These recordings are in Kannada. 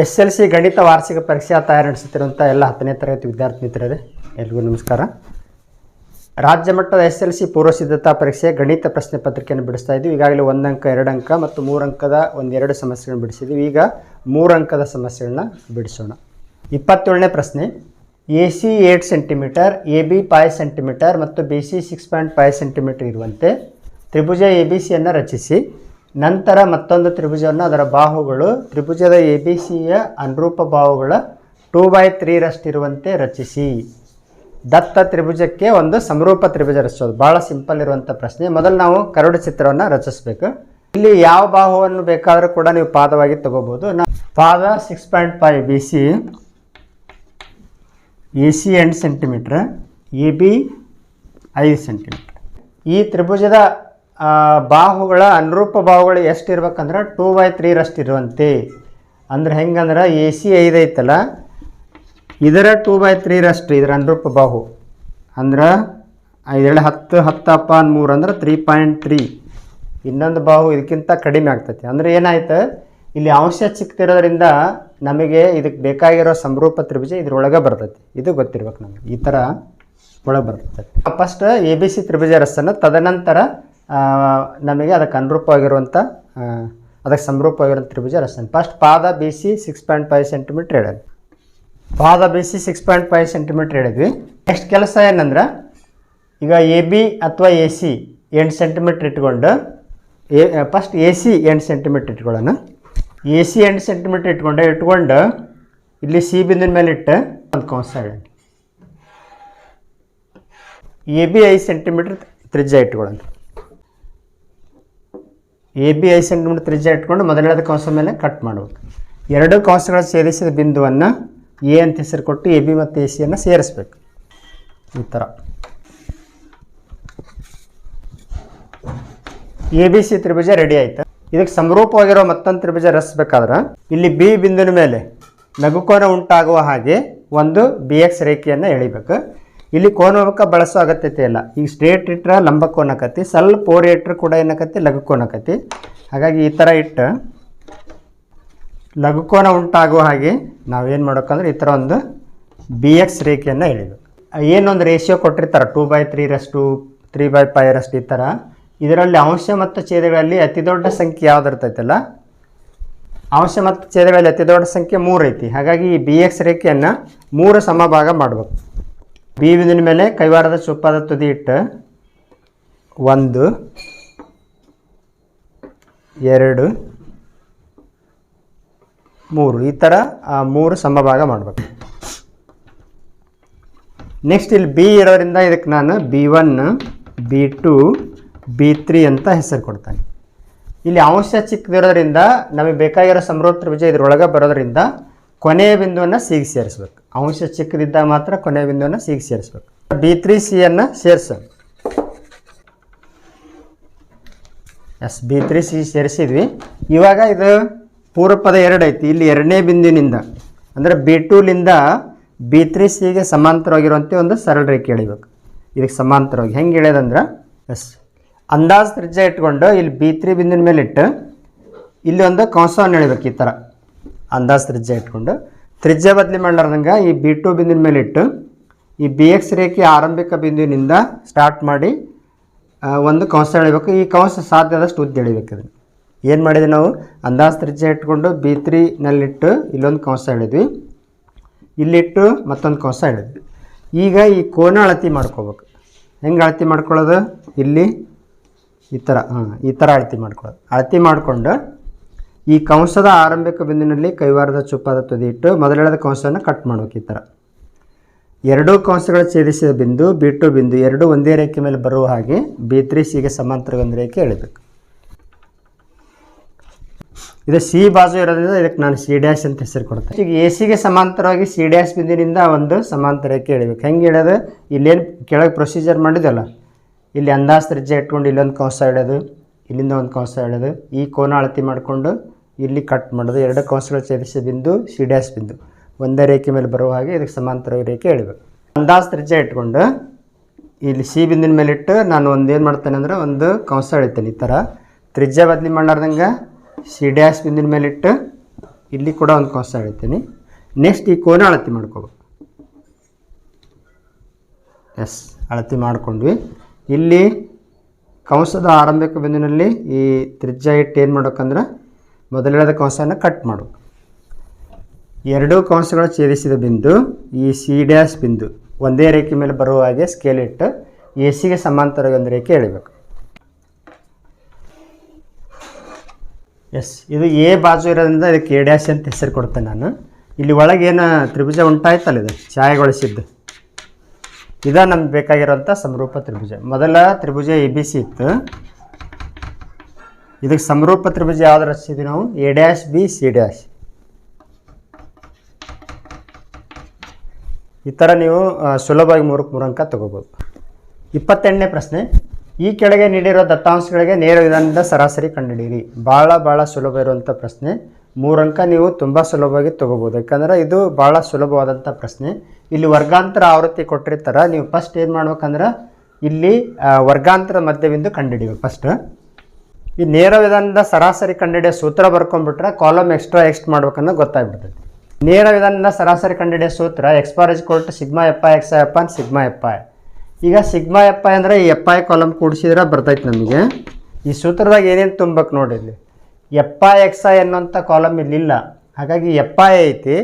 ಎಸ್ ಎಲ್ ಸಿ ಗಣಿತ ವಾರ್ಷಿಕ ಪರೀಕ್ಷಾ ತಯಾರಿ ನಡೆಸುತ್ತಿರುವಂಥ ಎಲ್ಲ ಹತ್ತನೇ ತರಗತಿ ವಿದ್ಯಾರ್ಥಿ ಮಿತ್ರರೇ, ಎಲ್ರಿಗೂ ನಮಸ್ಕಾರ. ರಾಜ್ಯ ಮಟ್ಟದ ಎಸ್ ಎಲ್ ಸಿ ಪೂರ್ವ ಸಿದ್ಧತಾ ಪರೀಕ್ಷೆ ಗಣಿತ ಪ್ರಶ್ನೆ ಪತ್ರಿಕೆಯನ್ನು ಬಿಡಿಸ್ತಾ ಇದ್ದೀವಿ. ಈಗಾಗಲೇ ಒಂದು ಅಂಕ, ಎರಡು ಅಂಕ ಮತ್ತು ಮೂರು ಅಂಕದ ಒಂದೆರಡು ಸಮಸ್ಯೆಗಳನ್ನು ಬಿಡಿಸಿದ್ದೀವಿ. ಈಗ ಮೂರು ಅಂಕದ ಸಮಸ್ಯೆಗಳನ್ನ ಬಿಡಿಸೋಣ. ಇಪ್ಪತ್ತೇಳನೇ ಪ್ರಶ್ನೆ, A C eight centimetre, A B five centimetre ಮತ್ತು B C six point five centimetre ಇರುವಂತೆ ತ್ರಿಭುಜ ಎ ಬಿ ಸಿಯನ್ನು ರಚಿಸಿ. ನಂತರ ಮತ್ತೊಂದು ತ್ರಿಭುಜವನ್ನು, ಅದರ ಬಾಹುಗಳು, ತ್ರಿಭುಜದ ಎ ಬಿ ಸಿಯ ಅನುರೂಪ ಬಾಹುಗಳ ಟೂ ಬೈ ತ್ರೀರಷ್ಟಿರುವಂತೆ ರಚಿಸಿ. ದತ್ತ ತ್ರಿಭುಜಕ್ಕೆ ಒಂದು ಸಮರೂಪ ತ್ರಿಭುಜ ರಚಿಸೋದು. ಭಾಳ ಸಿಂಪಲ್ ಇರುವಂಥ ಪ್ರಶ್ನೆ. ಮೊದಲು ನಾವು ಕರಡು ಚಿತ್ರವನ್ನು ರಚಿಸಬೇಕು. ಇಲ್ಲಿ ಯಾವ ಬಾಹುವನ್ನು ಬೇಕಾದರೂ ಕೂಡ ನೀವು ಪಾದವಾಗಿ ತಗೋಬೋದು ನಾ ಪಾದ six point five B C A C ಎಂಟು ಸೆಂಟಿಮೀಟ್ರ್ ಎ ಬಿ ಐದು ಸೆಂಟಿಮೀಟ್ರ್ ಈ ತ್ರಿಭುಜದ ಬಾಹುಗಳ ಅನುರೂಪ ಬಾಹುಗಳು ಎಷ್ಟು ಇರ್ಬೇಕಂದ್ರೆ ಟೂ ಬೈ ತ್ರೀರಷ್ಟು ಇರುವಂತೆ ಅಂದ್ರೆ ಹೆಂಗಂದ್ರೆ ಎ ಸಿ ಐದು ಐತಲ್ಲ, ಇದರ ಟೂ ಬೈ ತ್ರೀರಷ್ಟು ಇದರ ಅನುರೂಪ ಬಾಹು. ಅಂದ್ರೆ ಐದೇಳು ಹತ್ತು ಹತ್ತಪ್ಪ ಮೂರು ಅಂದ್ರೆ ತ್ರೀ ಪಾಯಿಂಟ್ ತ್ರೀ ಇನ್ನೊಂದು ಬಾಹು ಇದಕ್ಕಿಂತ ಕಡಿಮೆ ಆಗ್ತೈತಿ. ಅಂದ್ರೆ ಏನಾಯ್ತು? ಇಲ್ಲಿ ಅಂಶ ಚಿಕ್ಕತಿರೋದ್ರಿಂದ ನಮಗೆ ಇದಕ್ಕೆ ಬೇಕಾಗಿರೋ ಸಮರೂಪ ತ್ರಿಭುಜ ಇದ್ರೊಳಗೆ ಬರ್ತೈತಿ. ಇದು ಗೊತ್ತಿರ್ಬೇಕು ನಮಗೆ. ಈ ಥರ ಒಳಗೆ ಬರ್ತೈತೆ. ಫಸ್ಟ್ ಎ ಬಿ ಸಿ ತ್ರಿಭುಜ ರಸನ ತದನಂತರ ನಮಗೆ ಅದಕ್ಕೆ ಅನುರೂಪವಾಗಿರುವಂಥ ಅದಕ್ಕೆ ಸಮರೂಪವಾಗಿರುವಂಥ ತ್ರಿಭುಜ ರಚನೆ. ಫಸ್ಟ್ ಪಾದ B C six point five centimetre ಹೇಳಿದ್ವಿ ಪಾದ B C six point five centimetre ಹೇಳಿದ್ವಿ ನೆಕ್ಸ್ಟ್ ಕೆಲಸ ಏನಂದ್ರೆ, ಈಗ ಎ ಬಿ ಅಥವಾ ಎ ಸಿ ಎಂಟು ಸೆಂಟಿಮೀಟ್ರ್ ಇಟ್ಕೊಂಡು ಎ ಫಸ್ಟ್ ಎ ಸಿ ಎಂಟು ಸೆಂಟಿಮೀಟ್ರ್ ಇಟ್ಕೊಳ್ಳೋಣ. ಎ ಸಿ ಎಂಟು ಸೆಂಟಿಮೀಟ್ರ್ ಇಟ್ಕೊಂಡು ಇಟ್ಕೊಂಡು ಇಲ್ಲಿ ಸಿ ಬಿಂದಿನ ಮೇಲೆ ಇಟ್ಟು ಒಂದು ಕಂಸ ಹೇಳಿ ಎ ಬಿ ಐದು ಸೆಂಟಿಮೀಟ್ರ್ ತ್ರಿಜ್ಯ ಇಟ್ಕೊಳ್ಳೋಣ. ಎ ಬಿ ಐದು ಸೆಂಟಿಮೀಟರ್ ತ್ರಿಜ್ಯ ಇಟ್ಕೊಂಡು ಮೊದಲನೇದ ಕಂಸ ಮೇಲೆ ಕಟ್ ಮಾಡಬೇಕು. ಎರಡು ಕಂಸಗಳ ಸೇರಿಸಿದ ಬಿಂದುವನ್ನು ಎ ಅಂತ ಹೆಸರು ಕೊಟ್ಟು ಎ ಬಿ ಮತ್ತು ಎ ಸಿಯನ್ನು ಸೇರಿಸ್ಬೇಕು. ಈ ಥರ ಎ ಬಿ ಸಿ ತ್ರಿಭುಜ ರೆಡಿ ಆಯ್ತು. ಇದಕ್ಕೆ ಸಮರೂಪವಾಗಿರೋ ಮತ್ತೊಂದು ತ್ರಿಭುಜ ರಚಿಸ್ಬೇಕಾದ್ರೆ ಇಲ್ಲಿ ಬಿ ಬಿಂದುವಿನ ಮೇಲೆ ನಗುಕೋನ ಉಂಟಾಗುವ ಹಾಗೆ ಒಂದು ಬಿ ಎಕ್ಸ್ ರೇಖೆಯನ್ನು ಎಳಿಬೇಕು. ಇಲ್ಲಿ ಕೋನಮುಖ ಬಳಸೋ ಅಗತ್ಯತೆ ಇಲ್ಲ. ಈಗ ಸ್ಟ್ರೇಟ್ ಇಟ್ಟರೆ ಲಂಬ ಕೋನಕತಿ ಸ್ವಲ್ಪ ಓರೆ ಇಟ್ಟರೆ ಕೂಡ ಏನಕತಿ, ಲಘು ಕೋನಕತಿ ಹಾಗಾಗಿ ಈ ಥರ ಇಟ್ಟು ಲಘುಕೋನ ಉಂಟಾಗುವ ಹಾಗೆ ನಾವೇನು ಮಾಡೋಕ್ಕಂದ್ರೆ ಈ ಥರ ಒಂದು ಬಿ ಎಕ್ಸ್ ರೇಖೆಯನ್ನು ಎಳಿಬೇಕು ಏನೊಂದು ರೇಷಿಯೋ ಕೊಟ್ಟಿರ್ತಾರೆ ಟೂ ಬೈ ತ್ರೀರಷ್ಟು ತ್ರೀ ಬೈ ಫೈರಷ್ಟು ಈ ಥರ ಇದರಲ್ಲಿ ಅಂಶ ಮತ್ತು ಛೇದಗಳಲ್ಲಿ ಅತಿ ದೊಡ್ಡ ಸಂಖ್ಯೆ ಯಾವ್ದು ಇರ್ತೈತಲ್ಲ? ಅಂಶ ಮತ್ತು ಛೇದಗಳಲ್ಲಿ ಅತಿ ದೊಡ್ಡ ಸಂಖ್ಯೆ ಮೂರು ಐತಿ ಹಾಗಾಗಿ ಈ ಬಿ ಎಕ್ಸ್ ರೇಖೆಯನ್ನು ಮೂರು ಸಮಭಾಗ ಮಾಡಬೇಕು. ಬಿ ಬಿಂದಿನ ಮೇಲೆ ಕೈವಾರದ ಚುಪ್ಪಾದ ತುದಿ ಇಟ್ಟು ಒಂದು ಎರಡು ಮೂರು. ಈ ಥರ ಆ, ಮೂರು ಸಮಭಾಗ ಮಾಡಬೇಕು. ನೆಕ್ಸ್ಟ್ ಇಲ್ಲಿ ಬಿ ಇರೋದ್ರಿಂದ ಇದಕ್ಕೆ ನಾನು B one B two B three ಅಂತ ಹೆಸರು ಕೊಡ್ತಾನೆ. ಇಲ್ಲಿ ಅಂಶ ಚಿಕ್ಕದಿರೋದ್ರಿಂದ ನಮಗೆ ಬೇಕಾಗಿರೋ ಸಮೃದ್ಧ ವಿಜಯ ಇದರೊಳಗೆ ಬರೋದ್ರಿಂದ ಕೊನೆಯ ಬಿಂದುವನ್ನು ಸಿಗಿ ಸೇರಿಸ್ಬೇಕು. ಅಂಶ ಚಿಕ್ಕದಿದ್ದಾಗ ಮಾತ್ರ ಕೊನೆಯ ಬಿಂದುವನ್ನು ಸಿಗೆ ಸೇರಿಸ್ಬೇಕು. ಬಿ ತ್ರೀ ಸಿಯನ್ನು ಸೇರಿಸೋಣ ಎಸ್ ಬಿ ತ್ರೀ ಸಿ ಸೇರಿಸಿದ್ವಿ. ಇವಾಗ ಇದು ಪೂರ್ವಪದ ಎರಡು ಐತಿ. ಇಲ್ಲಿ ಎರಡನೇ ಬಿಂದುವಿನಿಂದ, ಅಂದರೆ ಬಿ ಟೂಲಿಂದ ಬಿ ತ್ರೀ ಸಿಗೆ ಸಮಾಂತರವಾಗಿರುವಂಥ ಒಂದು ಸರಳ ರೇಖೆ ಎಳಿಬೇಕು. ಇದಕ್ಕೆ ಸಮಾಂತರವಾಗಿ ಹೆಂಗೆ ಎಳೆಯೋದಂದ್ರೆ ಎಸ್ ಅಂದಾಜು ತ್ರಿಜ್ಯ ಇಟ್ಕೊಂಡು ಇಲ್ಲಿ ಬಿ ತ್ರೀ ಬಿಂದುವಿನ ಮೇಲೆ ಇಟ್ಟು ಇಲ್ಲಿ ಒಂದು ಕಂಸವನ್ನು ಎಳಿಬೇಕು ಈ ಥರ ಅಂದಾಜು ತ್ರಿಜ್ಯ ಇಟ್ಕೊಂಡು ತ್ರಿಜ್ಯ ಬದಲಿ ಮಾಡ್ಲಾರ್ದಂಗೆ ಈ ಬಿ ಟು ಬಿಂದಿನ ಮೇಲೆ ಇಟ್ಟು ಈ ಬಿ ಎಕ್ಸ್ ರೇಖೆ ಆರಂಭಿಕ ಬಿಂದುವಿನಿಂದ ಸ್ಟಾರ್ಟ್ ಮಾಡಿ ಒಂದು ಕಂಸ ಎಳಿಬೇಕು. ಈ ಕಂಸ ಸಾಧ್ಯದಷ್ಟು ಉದ್ದ ಎಳಿಬೇಕು ಅದನ್ನು ಏನು ಮಾಡಿದ್ವಿ ನಾವು? ಅಂದಾಜು ತ್ರಿಜ್ಯ ಇಟ್ಕೊಂಡು ಬಿ ತ್ರೀನಲ್ಲಿಟ್ಟು ಇಲ್ಲೊಂದು ಕಂಸ ಎಳಿದ್ವಿ. ಇಲ್ಲಿಟ್ಟು ಮತ್ತೊಂದು ಕಂಸ ಎಳಿದ್ವಿ. ಈಗ ಈ ಕೋನ ಅಳತಿ ಮಾಡ್ಕೋಬೇಕು. ಹೆಂಗೆ ಅಳತಿ ಮಾಡ್ಕೊಳ್ಳೋದು? ಇಲ್ಲಿ ಈ ಥರ ಹಾಂ, ಈ ಥರ ಅಳತಿ ಮಾಡ್ಕೊಳ್ಳೋದು. ಅಳತಿ ಮಾಡಿಕೊಂಡು ಈ ಕಂಸದ ಆರಂಭಿಕ ಬಿಂದುವಿನಲ್ಲಿ ಕೈವಾರದ ಚುಪ್ಪಾದ ತುದಿ ಇಟ್ಟು ಮೊದಲೆಳೆದ ಕಂಸವನ್ನು ಕಟ್ ಮಾಡ್ಬೇಕು ಈ ಥರ ಎರಡೂ ಕಂಸಗಳು ಛೇದಿಸಿದ ಬಿಂದು, ಬಿ ಟು ಬಿಂದು ಎರಡೂ ಒಂದೇ ರೇಖೆ ಮೇಲೆ ಬರುವ ಹಾಗೆ ಬಿ ತ್ರೀ ಸಿಗೆ ಸಮಾಂತರ ಒಂದು ರೇಖೆ ಎಳಿಬೇಕು. ಇದು ಸಿ ಬಾಜು ಇರೋದ್ರಿಂದ ಇದಕ್ಕೆ ನಾನು ಸಿ ಡ್ಯಾಶ್ ಅಂತ ಹೆಸರು ಕೊಡ್ತೇನೆ. ಈಗ ಎ ಸಿಗೆ ಸಮಾಂತರವಾಗಿ ಸಿ ಡ್ಯಾಶ್ ಬಿಂದಿನಿಂದ ಒಂದು ಸಮಾಂತರ ರೇಖೆ ಎಳಿಬೇಕು. ಹೆಂಗೆ ಎಳೆಯೋದು ಇಲ್ಲೇನು ಕೆಳಗೆ ಪ್ರೊಸೀಜರ್ ಮಾಡಿದಲ್ಲ ಇಲ್ಲಿ ಅಂದಾಜು ತ್ರಿಜ್ಯ ಇಟ್ಕೊಂಡು ಇಲ್ಲೊಂದು ಕಂಸ ಇಡೋದು ಇಲ್ಲಿಂದ ಒಂದು ಕಂಸ ಎಳೆಯೋದು ಈ ಕೋನ ಅಳತಿ ಮಾಡಿಕೊಂಡು ಇಲ್ಲಿ ಕಟ್ ಮಾಡೋದು. ಎರಡು ಕಂಸಗಳು ಸೇರಿಸಿ ಬಿಂದು ಸಿ ಡ್ಯಾಸ್ ಬಿಂದು. ಒಂದೇ ರೇಖೆ ಮೇಲೆ ಬರುವ ಹಾಗೆ ಇದಕ್ಕೆ ಸಮಾಂತರ ರೇಖೆ ಎಳಿಬೇಕು ಅಂದಾಜು ತ್ರಿಜ್ಯ ಇಟ್ಕೊಂಡು ಇಲ್ಲಿ ಸಿ ಬಿಂದಿನ ಮೇಲೆ ಇಟ್ಟು ನಾನು ಏನು ಮಾಡ್ತೇನೆ ಅಂದರೆ ಒಂದು ಕಂಸ ಎಳಿತೇನೆ ಈ ಥರ ತ್ರಿಜ್ಯ ಬದಲಿ ಮಾಡಾರ್ದಂಗೆ ಸಿ ಡ್ಯಾಸ್ ಬಿಂದಿನ ಮೇಲೆ ಇಟ್ಟು ಇಲ್ಲಿ ಕೂಡ ಒಂದು ಕಂಸ ಹೇಳ್ತೀನಿ ನೆಕ್ಸ್ಟ್ ಈ ಕೋನ ಅಳತಿ ಮಾಡ್ಕೋಬೇಕು. ಎಸ್ ಅಳತಿ ಮಾಡ್ಕೊಂಡ್ವಿ. ಇಲ್ಲಿ ಕಂಸದ ಆರಂಭಿಕ ಬಿಂದಿನಲ್ಲಿ ಈ ತ್ರಿಜ್ಯ ಇಟ್ಟು ಏನು ಮಾಡ್ಬೇಕಂದ್ರೆ ಮೊದಲಿಡದ ಕಂಸನ ಕಟ್ ಮಾಡು. ಎರಡೂ ಕಂಸಗಳು ಛೇದಿಸಿದ ಬಿಂದು, ಈ ಸಿ ಡ್ಯಾಶ್ ಬಿಂದು, ಒಂದೇ ರೇಖೆ ಮೇಲೆ ಬರುವ ಹಾಗೆ ಸ್ಕೇಲ್ ಇಟ್ಟು ಎ ಸಿಗೆ ಸಮಾಂತರವಾಗಿ ಒಂದು ರೇಖೆ ಎಳಿಬೇಕು. ಎಸ್ ಇದು ಎ ಬಾಜು ಇರೋದ್ರಿಂದ ಇದಕ್ಕೆ ಎ ಡ್ಯಾಶ್ ಅಂತ ಹೆಸರು ಕೊಡ್ತೇನೆ ನಾನು. ಇಲ್ಲಿ ಒಳಗೆ ಏನು ತ್ರಿಭುಜ ಉಂಟಾಯ್ತಲ್ಲ ಇದು? ಛಾಯೆಗೊಳಿಸಿದ್ದು. ಇದ ನಮ್ಗೆ ಬೇಕಾಗಿರೋಂಥ ಸಮರೂಪ ತ್ರಿಭುಜ. ಮೊದಲ ತ್ರಿಭುಜ ಎ ಬಿ ಸಿ ಇತ್ತು. ಇದಕ್ಕೆ ಸಮರೂಪ ತ್ರಿಭುಜ ಯಾವ್ದು ರಚಿಸಿದ್ವಿ ನಾವು? A dash B C dash ಈ ಥರ ನೀವು ಸುಲಭವಾಗಿ ಮೂರಕ್ಕೆ ಮೂರು ಅಂಕ ತಗೋಬೋದು. ಇಪ್ಪತ್ತೆಂಟನೇ ಪ್ರಶ್ನೆ. ಈ ಕೆಳಗೆ ನೀಡಿರೋ ದತ್ತಾಂಶಗಳಿಗೆ ನೇರ ವಿಧಾನದಿಂದ ಸರಾಸರಿ ಕಂಡುಹಿಡಿಯಿರಿ. ಭಾಳ ಭಾಳ ಸುಲಭ ಇರುವಂಥ ಪ್ರಶ್ನೆ. ಮೂರು ಅಂಕ ನೀವು ತುಂಬ ಸುಲಭವಾಗಿ ತಗೋಬೋದು. ಯಾಕಂದ್ರೆ ಇದು ಭಾಳ ಸುಲಭವಾದಂಥ ಪ್ರಶ್ನೆ. ಇಲ್ಲಿ ವರ್ಗಾಂತರ ಆವೃತ್ತಿ ಕೊಟ್ಟಿರ್ತಾರೆ. ನೀವು ಫಸ್ಟ್ ಏನು ಮಾಡ್ಬೇಕಂದ್ರೆ, ಇಲ್ಲಿ ವರ್ಗಾಂತರ ಮಧ್ಯಬಿಂದು ಕಂಡುಹಿಡಿಬೇಕು ಫಸ್ಟ್ ಈ ನೇರ ವಿಧಾನದ ಸರಾಸರಿ ಕಂಡುಹಿಡಿಯೋ ಸೂತ್ರ ಬರ್ಕೊಂಡ್ಬಿಟ್ರೆ ಕಾಲಮ್ ಎಕ್ಸ್ಟ್ರಾ ಎಕ್ಸ್ಟ್ ಮಾಡ್ಬೇಕನ್ನೋ ಗೊತ್ತಾಗ್ಬಿಡ್ತೈತಿ ನೇರ ವಿಧಾನದ ಸರಾಸರಿ ಕಂಡುಹಿಡಿಯೋ ಸೂತ್ರ X bar is to sigma F X F ಅಂತ ಸಿಗ್ಮಾ ಎಪ್ಪ ಈಗ ಸಿಗ್ಮಾ ಎಪ್ಪ ಅಂದರೆ ಈ ಎಪ್ಪ ಕಾಲಮ್ ಕೂಡಿಸಿದ್ರೆ ಬರ್ತೈತೆ ನಮಗೆ. ಈ ಸೂತ್ರದಾಗ ಏನೇನು ತುಂಬಬೇಕು ನೋಡಿ ಇಲ್ಲಿ. ಎಪ್ಪ ಎಕ್ಸ ಎನ್ನುವಂಥ ಕಾಲಮ್ ಇಲ್ಲಿಲ್ಲ. ಹಾಗಾಗಿ ಎಪ್ಪ ಐತಿ.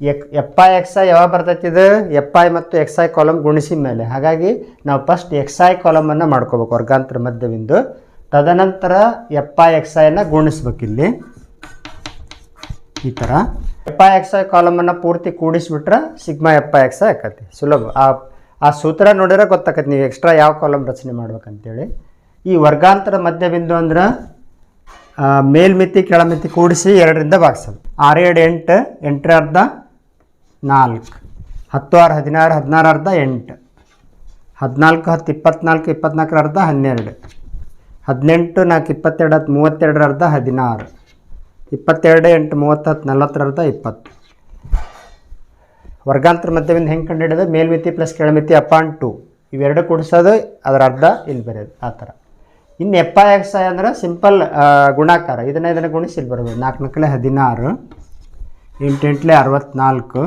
ಎಕ್ ಎಪ್ಪ ಐ ಯಾವಾಗ ಬರ್ತೈತಿ ಇದು? ಎಪ್ಪ ಮತ್ತು ಎಕ್ಸ್ ಐ ಕಾಲಮ್ ಗುಣಿಸಿದ ಮೇಲೆ. ಹಾಗಾಗಿ ನಾವು ಫಸ್ಟ್ ಎಕ್ಸ್ ಐ ಕಾಲಮನ್ನು ಮಾಡ್ಕೋಬೇಕು, ವರ್ಗಾಂತರ ಮಧ್ಯಬಿಂದು. ತದನಂತರ ಎಪ್ಪ ಎಕ್ಸ್ ಐನ ಗುಣಿಸ್ಬೇಕಿಲ್ಲಿ ಈ ಥರ ಎಪ್ಪ ಎಕ್ಸ್ ಐ ಕಾಲಮನ್ನು ಪೂರ್ತಿ ಕೂಡಿಸ್ಬಿಟ್ರೆ ಸಿಗ್ಮಾ ಎಪ್ಪ ಎಕ್ಸ್ ಐ ಆಕತಿ. ಸುಲಭ. ಆ ಆ ಸೂತ್ರ ನೋಡಿದ್ರೆ ಗೊತ್ತಾಕತಿ ನೀವು ಎಕ್ಸ್ಟ್ರಾ ಯಾವ ಕಾಲಮ್ ರಚನೆ ಮಾಡ್ಬೇಕಂತೇಳಿ. ಈ ವರ್ಗಾಂತರ ಮಧ್ಯಬಿಂದು ಅಂದ್ರೆ ಮೇಲ್ಮಿತಿ, ಕೆಳಮಿತಿ ಕೂಡಿಸಿ ಎರಡರಿಂದ ಭಾಗಿಸೋದು. ಆರು ಎರಡು ಎಂಟು, ಎಂಟರ ಅರ್ಧ, ನಾಲ್ಕು. ಹತ್ತು, ಆರು, ಹದಿನಾರು ಹದಿನಾರು ಅರ್ಧ, ಎಂಟು. ಹದಿನಾಲ್ಕು, ಹತ್ತು, ಇಪ್ಪತ್ನಾಲ್ಕು, ಇಪ್ಪತ್ನಾಲ್ಕರ ಅರ್ಧ, ಹನ್ನೆರಡು. ಹದಿನೆಂಟು ನಾಲ್ಕು ಇಪ್ಪತ್ತೆರಡು ಹತ್ತು ಮೂವತ್ತೆರಡರ ಅರ್ಧ ಹದಿನಾರು. ಇಪ್ಪತ್ತೆರಡು ಎಂಟು ಮೂವತ್ತತ್ತು ನಲ್ವತ್ತರ ಅರ್ಧ ಇಪ್ಪತ್ತು. ವರ್ಗಾಂತರ ಮಧ್ಯದಿಂದ ಹೆಂಗೆ ಕಂಡುಹಿಡಿಯೋದು ಮೇಲ್ಮಿತಿ ಪ್ಲಸ್ ಕೆಳಮಿತಿ ಅಪಾನ್ ಟು. ಇವೆರಡು ಕೂಡಿಸೋದು, ಅದರ ಅರ್ಧ ಇಲ್ಲಿ ಬರೆಯೋದು ಆ ಥರ. ಇನ್ನು ಎಪ್ಪ ಎಕ್ಸ್ ಅಂದ್ರೆ ಸಿಂಪಲ್ ಗುಣಾಕಾರ. ಇದನ್ನ ಇದನ್ನು ಗುಣಿಸಿ ಇಲ್ಲಿ ಬರ್ಬೋದು ನಾಲ್ಕು ನಾಲ್ಕಲೆ ಹದಿನಾರು ಎಂಟೆಂಟ್ಲೆ ಅರವತ್ನಾಲ್ಕು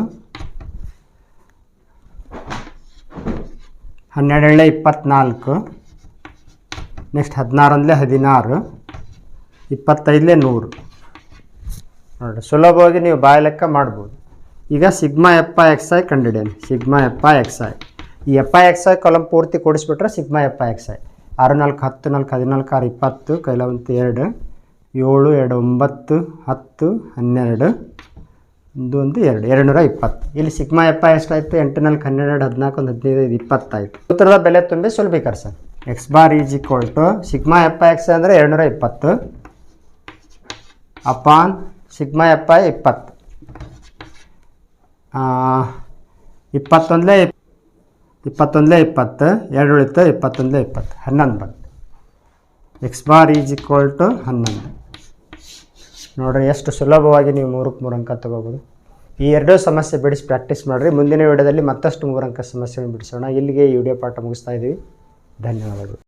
ಹನ್ನೆರಡೇಳೆ ಇಪ್ಪತ್ನಾಲ್ಕು ನೆಕ್ಸ್ಟ್ ಹದಿನಾರೊಂದಲೇ ಹದಿನಾರು, ಇಪ್ಪತ್ತೈದಲೇ ನೂರು. ನೋಡಿ ಸುಲಭವಾಗಿ ನೀವು ಬಾಯ ಲೆಕ್ಕ ಮಾಡ್ಬೋದು. ಈಗ ಸಿಗ್ಮಾ ಎಪ್ಪ ಎಕ್ಸ್ ಐ ಕಂಡಿಡಿಯನ್ ಸಿಗ್ಮಾ ಎಪ್ಪ ಎಕ್ಸ್ ಐ. ಈ ಎಪ್ಪ ಎಕ್ಸ್ ಐ ಕಾಲಮ್ ಪೂರ್ತಿ ಕೂಡಿಸ್ಬಿಟ್ರೆ ಸಿಗ್ಮಾ ಎಪ್ಪ ಎಕ್ಸ್ ಐ. ಆರು, ನಾಲ್ಕು, ಹತ್ತು, ನಾಲ್ಕು, ಹದಿನಾಲ್ಕು, ಆರು, ಇಪ್ಪತ್ತು, ಕೈಲವಂತ ಎರಡು, ಏಳು, ಎರಡು, ಒಂಬತ್ತು, ಹತ್ತು, ಹನ್ನೆರಡು, ಒಂದು ಒಂದು, ಎರಡು ಎರಡು ನೂರ ಇಪ್ಪತ್ತು. ಇಲ್ಲಿ ಸಿಗ್ಮಾ ಎಪ್ಪ ಎಷ್ಟಾಯಿತು? ಎಂಟು, ನಾಲ್ಕು, ಹನ್ನೆರಡು, ಹದಿನಾಲ್ಕು, ಒಂದು, ಹದಿನೈದು ಇಪ್ಪತ್ತಾಯಿತು. ಉತ್ತರದ ಬೆಲೆ ತುಂಬಿ ಸುಲಭೀಕರ sir X bar is equal to sigma F X ಅಂದರೆ ಎರಡು ನೂರ ಇಪ್ಪತ್ತು ಅಪಾನ್ ಸಿಗ್ಮಾ ಎಪ್ಪ ಇಪ್ಪತ್ತು ಇಪ್ಪತ್ತೊಂದಲೇ ಇಪ್ಪತ್ತೊಂದಲೇ ಇಪ್ಪತ್ತು ಎರಡು ಉಳಿತು ಇಪ್ಪತ್ತೊಂದಲೇ ಇಪ್ಪತ್ತು, ಹನ್ನೊಂದು ಬಂತು. X bar is equal to ಹನ್ನೊಂದು. ನೋಡ್ರಿ ಎಷ್ಟು ಸುಲಭವಾಗಿ ನೀವು ಮೂರಕ್ಕೆ ಮೂರು ಅಂಕ ತಗೋಬೋದು. ಈ ಎರಡೂ ಸಮಸ್ಯೆ ಬಿಡಿಸಿ ಪ್ರಾಕ್ಟೀಸ್ ಮಾಡಿರಿ. ಮುಂದಿನ ವಿಡಿಯೋದಲ್ಲಿ ಮತ್ತಷ್ಟು ಮೂರು ಅಂಕ ಸಮಸ್ಯೆಗಳನ್ನು ಬಿಡಿಸೋಣ. ಇಲ್ಲಿಗೆ ಈ ವಿಡಿಯೋ ಪಾಠ ಮುಗಿಸ್ತಾ ಇದ್ದೀವಿ. धन्यवाद।